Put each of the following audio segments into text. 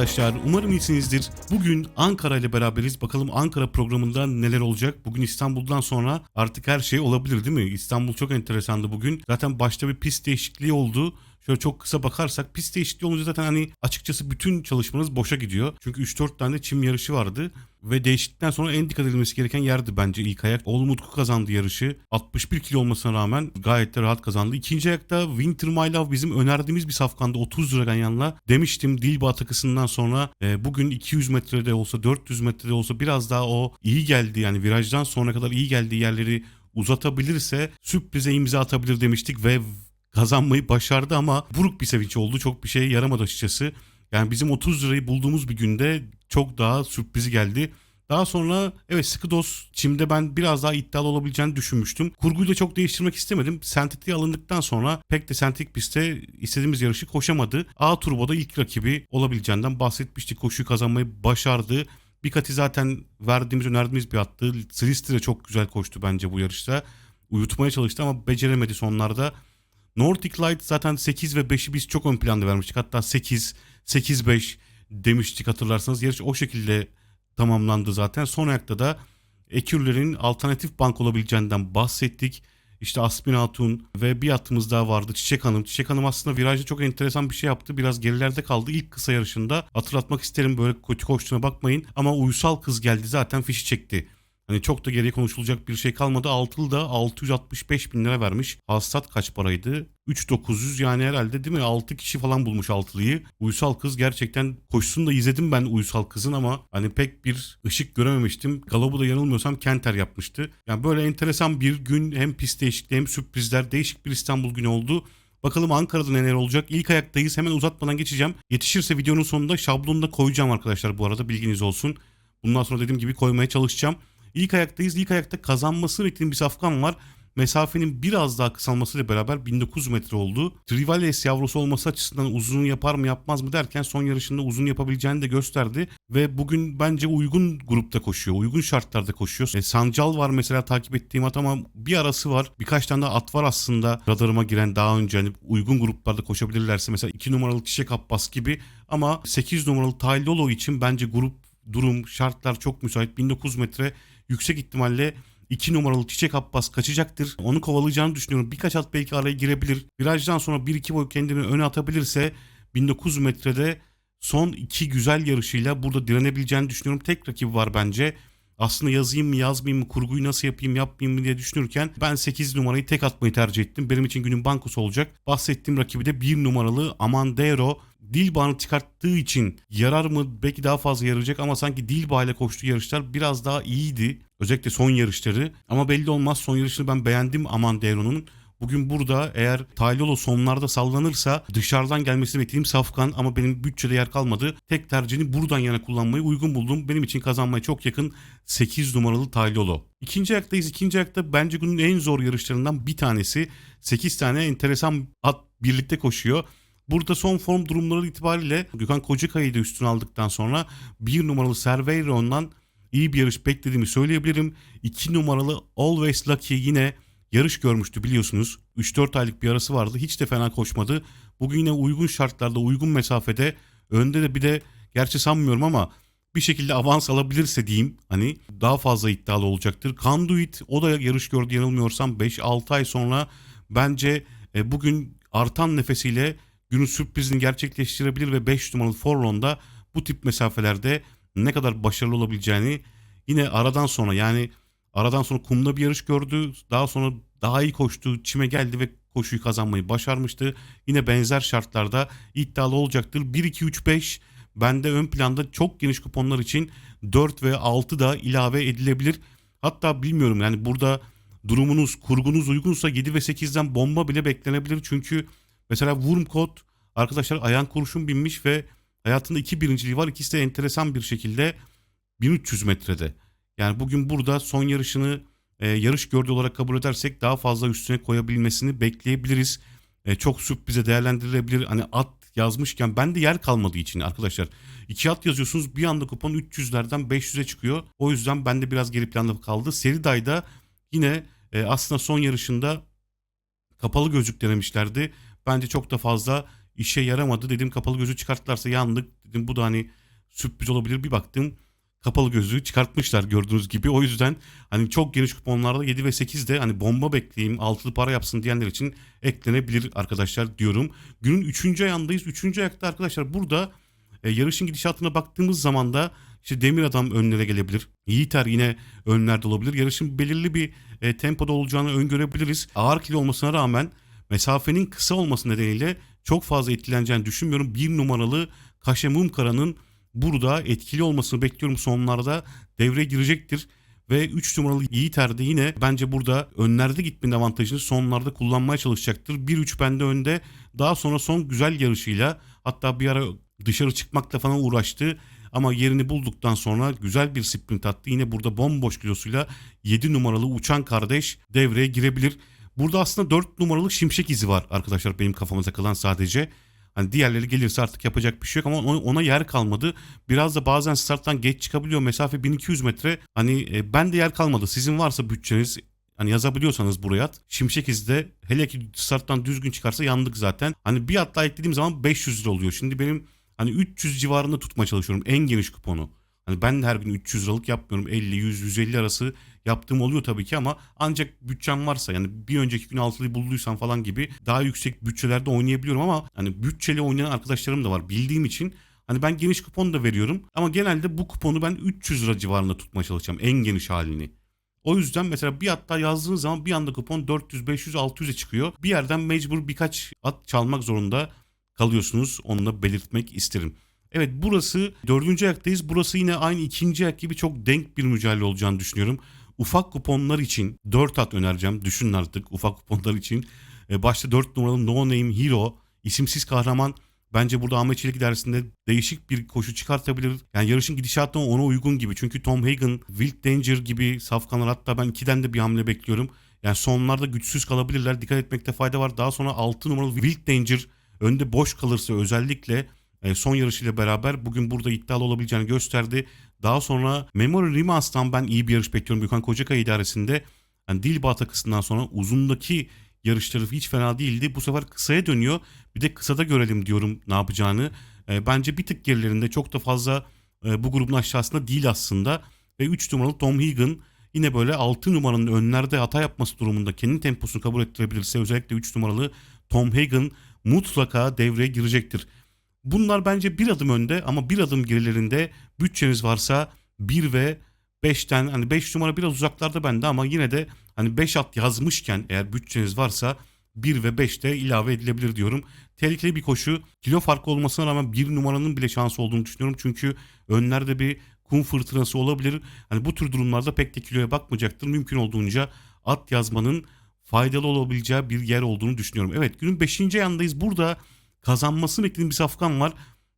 Arkadaşlar, umarım iyisinizdir. Bugün Ankara ile beraberiz. Bakalım Ankara programında neler olacak? Bugün İstanbul'dan sonra artık her şey olabilir değil mi? İstanbul çok enteresandı bugün. Zaten başta bir pist değişikliği oldu. Şöyle çok kısa bakarsak pist değişikliği olunca zaten hani açıkçası bütün çalışmanız boşa gidiyor. Çünkü 3-4 tane çim yarışı vardı. Ve değişiklikten sonra en dikkat edilmesi gereken yerdi bence ilk ayak. Oğlum Utku kazandı yarışı. 61 kilo olmasına rağmen gayet de rahat kazandı. İkinci ayakta Winter My Love bizim önerdiğimiz bir safkanda 30 lira ganyanla. Demiştim Dilba takısından sonra e, bugün 200 metrede olsa 400 metrede olsa biraz daha o iyi geldi. Yani virajdan sonra kadar iyi geldiği yerleri uzatabilirse sürprize imza atabilir demiştik ve kazanmayı başardı ama buruk bir sevinç oldu. Çok bir şeye yaramadı açıkçası. Yani bizim 30 lirayı bulduğumuz bir günde çok daha sürprizi geldi. Daha sonra evet sıkı doz çimde ben biraz daha iddialı olabileceğini düşünmüştüm. Kurguyu da çok değiştirmek istemedim. Sentetiğe alındıktan sonra pek de sentetik pistte istediğimiz yarışı koşamadı. A turboda ilk rakibi olabileceğinden bahsetmiştik. Koşuyu kazanmayı başardı. Bikati zaten verdiğimiz önerdiğimiz bir attı. Slisti de çok güzel koştu bence bu yarışta. Uyutmaya çalıştı ama beceremedi sonlarda. Nordic Light zaten 8 ve 5'i biz çok ön planda vermiştik. Hatta 8, 8-5 demiştik hatırlarsanız. Yarış o şekilde tamamlandı zaten. Son ayakta da Ekürler'in alternatif bank olabileceğinden bahsettik. İşte Asmin Hatun ve bir atımız daha vardı Çiçek Hanım. Çiçek Hanım aslında virajda çok enteresan bir şey yaptı. Biraz gerilerde kaldı ilk kısa yarışında. Hatırlatmak isterim böyle kötü koştuğuna bakmayın. Ama uysal kız geldi zaten fişi çekti. Hani çok da geriye konuşulacak bir şey kalmadı. Altılı da 665 bin lira vermiş. Hastat kaç paraydı? 3900 yani herhalde değil mi? 6 kişi falan bulmuş altılıyı. Uysal kız gerçekten koşusunu da izledim ben Uysal kızın ama hani pek bir ışık görememiştim. Galop'u da yanılmıyorsam Kenter yapmıştı. Yani böyle enteresan bir gün hem pist değişikliği hem sürprizler değişik bir İstanbul günü oldu. Bakalım Ankara'da neler olacak. İlk ayaktayız. Hemen uzatmadan geçeceğim. Yetişirse videonun sonunda şablonu da koyacağım arkadaşlar bu arada bilginiz olsun. Bundan sonra dediğim gibi koymaya çalışacağım. İlk ayaktayız. İlk ayakta kazanması beklediğim bir safkan var. Mesafenin biraz daha kısalmasıyla beraber 1900 metre oldu. Trivales yavrusu olması açısından uzun yapar mı yapmaz mı derken son yarışında uzun yapabileceğini de gösterdi. Ve bugün bence uygun grupta koşuyor. Uygun şartlarda koşuyor. E, Sancal var mesela takip ettiğim at ama bir arası var. Birkaç tane de at var aslında radarıma giren daha önce hani uygun gruplarda koşabilirlerse. Mesela 2 numaralı Çiçek Abbas gibi. Ama 8 numaralı Taylolo için bence grup durum şartlar çok müsait. 1900 metre yüksek ihtimalle 2 numaralı Çiçek Abbas kaçacaktır. Onu kovalayacağını düşünüyorum. Birkaç at belki araya girebilir. Virajdan sonra 1-2 boy kendini öne atabilirse 1900 metrede son iki güzel yarışıyla burada direnebileceğini düşünüyorum. Tek rakibi var bence. Aslında yazayım mı yazmayayım mı kurguyu nasıl yapayım yapmayayım mı diye düşünürken ben 8 numarayı tek atmayı tercih ettim. Benim için günün bankosu olacak. Bahsettiğim rakibi de 1 numaralı Amandero. Dilbağ'ını çıkarttığı için yarar mı belki daha fazla yarayacak ama sanki Dilbağ ile koştuğu yarışlar biraz daha iyiydi. Özellikle son yarışları ama belli olmaz son yarışını ben beğendim Amandero'nun. Bugün burada eğer Taylolo sonlarda sallanırsa dışarıdan gelmesini beklediğim Safkan ama benim bütçede yer kalmadı. Tek tercihini buradan yana kullanmayı uygun buldum. Benim için kazanmaya çok yakın 8 numaralı Taylolo. İkinci ayaktayız. İkinci ayakta bence günün en zor yarışlarından bir tanesi. 8 tane enteresan at birlikte koşuyor. Burada son form durumları itibariyle Gökhan Kocakay'ı da üstüne aldıktan sonra bir numaralı Cerveyron'dan iyi bir yarış beklediğimi söyleyebilirim. 2 numaralı Always Lucky yine yarış görmüştü biliyorsunuz. 3-4 aylık bir arası vardı. Hiç de fena koşmadı. Bugün yine uygun şartlarda, uygun mesafede önde de bir de gerçi sanmıyorum ama bir şekilde avans alabilirse diyeyim hani daha fazla iddialı olacaktır. Conduit o da yarış gördü yanılmıyorsam 5-6 ay sonra bence e, bugün artan nefesiyle günün sürprizini gerçekleştirebilir ve 5 numaralı Forlon'da bu tip mesafelerde ne kadar başarılı olabileceğini yine aradan sonra yani aradan sonra kumda bir yarış gördü. Daha sonra daha iyi koştu. Çime geldi ve koşuyu kazanmayı başarmıştı. Yine benzer şartlarda iddialı olacaktır. 1-2-3-5 bende ön planda çok geniş kuponlar için 4 ve 6 da ilave edilebilir. Hatta bilmiyorum yani burada durumunuz, kurgunuz uygunsa 7 ve 8'den bomba bile beklenebilir. Çünkü mesela Wurmkot arkadaşlar ayağın kurşun binmiş ve hayatında iki birinciliği var. İkisi de enteresan bir şekilde 1300 metrede. Yani bugün burada son yarışını e, yarış gördüğü olarak kabul edersek daha fazla üstüne koyabilmesini bekleyebiliriz. E, çok sürprize değerlendirilebilir. Hani at yazmışken ben de yer kalmadığı için arkadaşlar. iki at yazıyorsunuz bir anda kupon 300'lerden 500'e çıkıyor. O yüzden bende biraz geri planda kaldı. Seriday'da yine e, aslında son yarışında kapalı gözlük denemişlerdi. Bence çok da fazla işe yaramadı. Dedim kapalı gözü çıkarttılarsa yandık. Dedim bu da hani sürpriz olabilir. Bir baktım kapalı gözlüğü çıkartmışlar gördüğünüz gibi. O yüzden hani çok geniş kuponlarda 7 ve 8 de hani bomba bekleyeyim altılı para yapsın diyenler için eklenebilir arkadaşlar diyorum. Günün 3. ayağındayız. 3. ayakta arkadaşlar burada e, yarışın gidişatına baktığımız zaman da işte Demir Adam önlere gelebilir. Yiğiter yine önlerde olabilir. Yarışın belirli bir e, tempoda olacağını öngörebiliriz. Ağır kilo olmasına rağmen mesafenin kısa olması nedeniyle çok fazla etkileneceğini düşünmüyorum. Bir numaralı Kaşe Mumkara'nın burada etkili olmasını bekliyorum sonlarda devreye girecektir. Ve 3 numaralı Yiğiter de yine bence burada önlerde gitmenin avantajını sonlarda kullanmaya çalışacaktır. 1-3 bende önde. Daha sonra son güzel yarışıyla hatta bir ara dışarı çıkmakla falan uğraştı. Ama yerini bulduktan sonra güzel bir sprint attı. Yine burada bomboş kilosuyla 7 numaralı uçan kardeş devreye girebilir. Burada aslında 4 numaralı şimşek izi var arkadaşlar benim kafama takılan sadece. Hani diğerleri gelirse artık yapacak bir şey yok ama ona, yer kalmadı. Biraz da bazen starttan geç çıkabiliyor. Mesafe 1200 metre. Hani e, ben de yer kalmadı. Sizin varsa bütçeniz Hani yazabiliyorsanız buraya at. Şimşek izde hele ki starttan düzgün çıkarsa yandık zaten. Hani bir at daha eklediğim zaman 500 lira oluyor. Şimdi benim hani 300 civarında tutmaya çalışıyorum en geniş kuponu. Hani ben de her gün 300 liralık yapmıyorum. 50, 100, 150 arası yaptığım oluyor tabii ki ama ancak bütçem varsa yani bir önceki gün altılıyı bulduysam falan gibi daha yüksek bütçelerde oynayabiliyorum ama hani bütçeli oynayan arkadaşlarım da var bildiğim için Hani ben geniş kupon da veriyorum ama genelde bu kuponu ben 300 lira civarında tutmaya çalışacağım en geniş halini. O yüzden mesela bir hatta yazdığınız zaman bir anda kupon 400, 500, 600'e çıkıyor. Bir yerden mecbur birkaç at çalmak zorunda kalıyorsunuz. Onu da belirtmek isterim. Evet burası dördüncü ayaktayız. Burası yine aynı ikinci ayak gibi çok denk bir mücadele olacağını düşünüyorum. Ufak kuponlar için 4 at önereceğim. Düşünün artık ufak kuponlar için. Ee, başta 4 numaralı No Name Hero isimsiz kahraman Bence burada Ahmet Çelik dersinde değişik bir koşu çıkartabilir. Yani yarışın gidişatı ona uygun gibi. Çünkü Tom Hagen, Wild Danger gibi safkanlar hatta ben ikiden de bir hamle bekliyorum. Yani sonlarda güçsüz kalabilirler. Dikkat etmekte fayda var. Daha sonra 6 numaralı Wild Danger önde boş kalırsa özellikle e, son yarışıyla beraber bugün burada iddialı olabileceğini gösterdi. Daha sonra Memory Rimas'tan ben iyi bir yarış bekliyorum Gökhan Kocakay idaresinde. Yani Dilba takısından sonra uzundaki yarışları hiç fena değildi. Bu sefer kısaya dönüyor. Bir de kısada görelim diyorum ne yapacağını. E, bence bir tık gerilerinde çok da fazla e, bu grubun aşağısında değil aslında. Ve 3 numaralı Tom Higgin yine böyle 6 numaranın önlerde hata yapması durumunda kendi temposunu kabul ettirebilirse özellikle 3 numaralı Tom Hagen mutlaka devreye girecektir. Bunlar bence bir adım önde ama bir adım gerilerinde bütçeniz varsa 1 ve 5'ten hani 5 numara biraz uzaklarda bende ama yine de hani 5 at yazmışken eğer bütçeniz varsa 1 ve 5'te ilave edilebilir diyorum. Tehlikeli bir koşu. Kilo farkı olmasına rağmen 1 numaranın bile şansı olduğunu düşünüyorum. Çünkü önlerde bir kum fırtınası olabilir. Hani bu tür durumlarda pek de kiloya bakmayacaktır. Mümkün olduğunca at yazmanın faydalı olabileceği bir yer olduğunu düşünüyorum. Evet günün 5. yandayız. Burada kazanmasını beklediğim bir safkan var.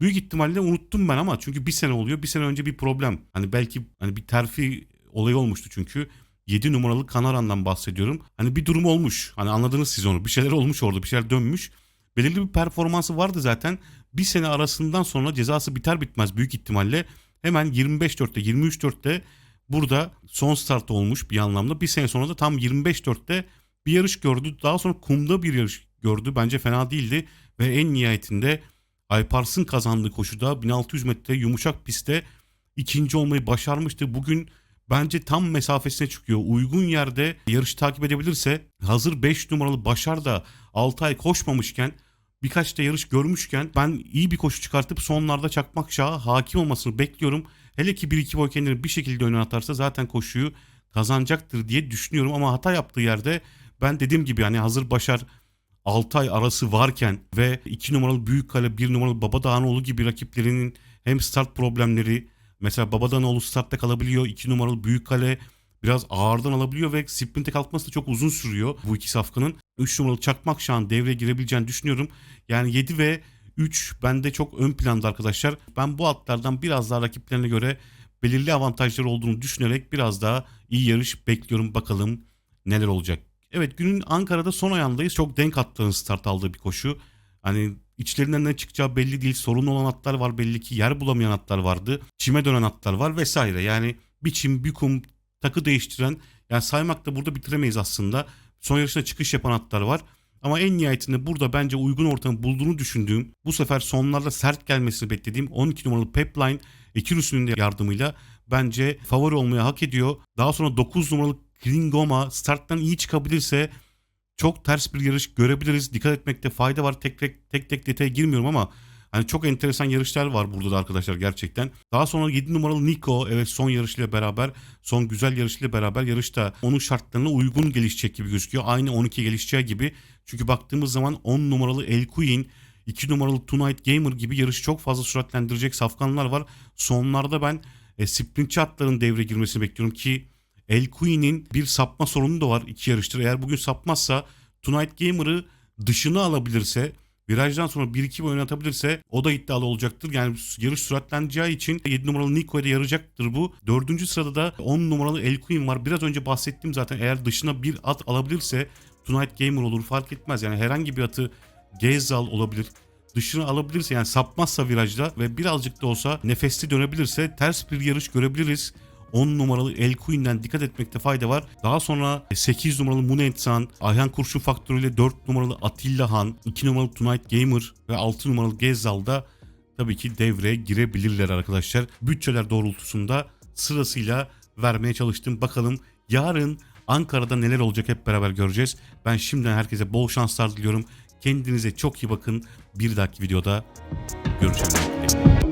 Büyük ihtimalle unuttum ben ama çünkü bir sene oluyor. Bir sene önce bir problem. Hani belki hani bir terfi olayı olmuştu çünkü. 7 numaralı Kanaran'dan bahsediyorum. Hani bir durum olmuş. Hani anladınız siz onu. Bir şeyler olmuş orada. Bir şeyler dönmüş. Belirli bir performansı vardı zaten. Bir sene arasından sonra cezası biter bitmez büyük ihtimalle. Hemen 25-4'te 23-4'te burada son start olmuş bir anlamda. Bir sene sonra da tam 25-4'te bir yarış gördü. Daha sonra kumda bir yarış gördü. Bence fena değildi. Ve en nihayetinde Aypars'ın kazandığı koşuda 1600 metre yumuşak pistte ikinci olmayı başarmıştı. Bugün bence tam mesafesine çıkıyor. Uygun yerde yarışı takip edebilirse hazır 5 numaralı Başar da 6 ay koşmamışken birkaç da yarış görmüşken ben iyi bir koşu çıkartıp sonlarda çakmak şaha hakim olmasını bekliyorum. Hele ki 1-2 boy kendini bir şekilde öne atarsa zaten koşuyu kazanacaktır diye düşünüyorum ama hata yaptığı yerde ben dediğim gibi hani hazır Başar 6 ay arası varken ve 2 numaralı Büyükkale 1 numaralı Babadağanoğlu gibi rakiplerinin hem start problemleri mesela Babadağanoğlu startta kalabiliyor 2 numaralı Büyükkale biraz ağırdan alabiliyor ve sprinte kalkması da çok uzun sürüyor bu iki safkanın. 3 numaralı Çakmak şu an devreye girebileceğini düşünüyorum. Yani 7 ve 3 bende çok ön planda arkadaşlar. Ben bu atlardan biraz daha rakiplerine göre belirli avantajları olduğunu düşünerek biraz daha iyi yarış bekliyorum. Bakalım neler olacak. Evet günün Ankara'da son ayağındayız. Çok denk attığın start aldığı bir koşu. Hani içlerinden ne çıkacağı belli değil. Sorun olan atlar var belli ki. Yer bulamayan atlar vardı. Çime dönen atlar var vesaire. Yani bir çim, bir kum, takı değiştiren. Yani saymakla burada bitiremeyiz aslında. Son yarışta çıkış yapan atlar var. Ama en nihayetinde burada bence uygun ortamı bulduğunu düşündüğüm, bu sefer sonlarda sert gelmesini beklediğim 12 numaralı Pepline Ekirus'un de yardımıyla bence favori olmaya hak ediyor. Daha sonra 9 numaralı Kringoma starttan iyi çıkabilirse çok ters bir yarış görebiliriz. Dikkat etmekte fayda var. Tek tek tek, tek detaya girmiyorum ama hani çok enteresan yarışlar var burada da arkadaşlar gerçekten. Daha sonra 7 numaralı Nico evet son yarışıyla beraber son güzel yarışıyla beraber yarışta onun şartlarına uygun gelişecek gibi gözüküyor. Aynı 12 gelişeceği gibi. Çünkü baktığımız zaman 10 numaralı El Queen 2 numaralı Tonight Gamer gibi yarışı çok fazla süratlendirecek safkanlar var. Sonlarda ben e, sprintçi atların devreye girmesini bekliyorum ki El Queen'in bir sapma sorunu da var iki yarıştır. Eğer bugün sapmazsa Tonight Gamer'ı dışına alabilirse virajdan sonra 1-2 oynatabilirse o da iddialı olacaktır. Yani yarış süratleneceği için 7 numaralı Nico'ya da yarayacaktır bu. Dördüncü sırada da 10 numaralı El Queen var. Biraz önce bahsettim zaten eğer dışına bir at alabilirse Tonight Gamer olur fark etmez. Yani herhangi bir atı Gezal olabilir dışına alabilirse yani sapmazsa virajda ve birazcık da olsa nefesli dönebilirse ters bir yarış görebiliriz. 10 numaralı El Queen'den dikkat etmekte fayda var. Daha sonra 8 numaralı Munetsan, Ayhan Kurşun faktörüyle 4 numaralı Atilla Han, 2 numaralı Tonight Gamer ve 6 numaralı Gezzal'da tabii ki devreye girebilirler arkadaşlar. Bütçeler doğrultusunda sırasıyla vermeye çalıştım. Bakalım yarın Ankara'da neler olacak hep beraber göreceğiz. Ben şimdiden herkese bol şanslar diliyorum. Kendinize çok iyi bakın. Bir dahaki videoda görüşmek üzere.